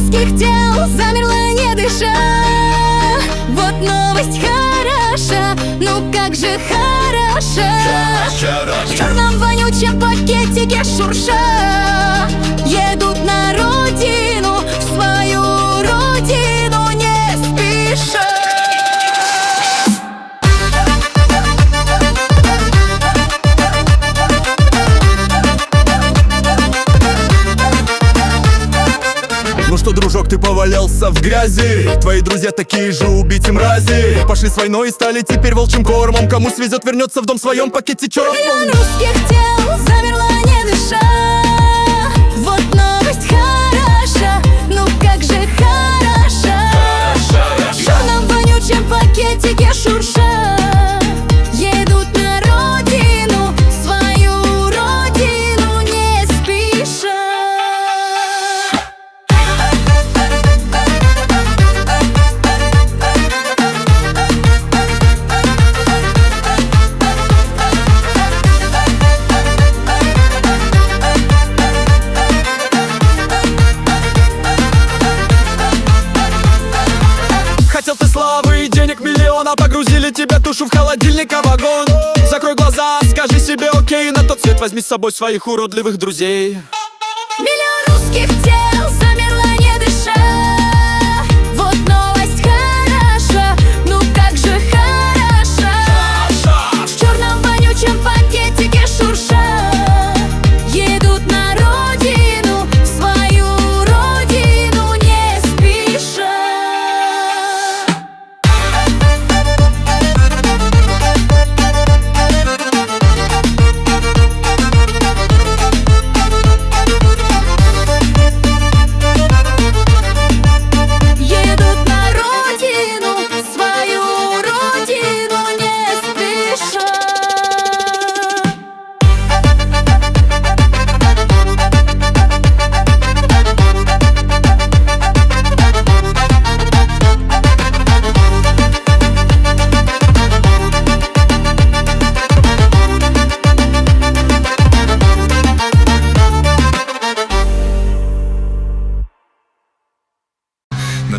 русских тел замерла не дыша. Вот новость хороша, ну как же хороша. В черном вонючем пакетике шурша. Едут что, дружок, ты повалялся в грязи? Твои друзья такие же убийцы мрази. Пошли с войной и стали теперь волчьим кормом. Кому свезет, вернется в дом своем пакете черном Миллион русских тел замерла миллиона Погрузили тебе тушу в холодильник, а вагон. Закрой глаза, скажи себе окей На тот свет. Возьми с собой своих уродливых друзей. Миллион русских тел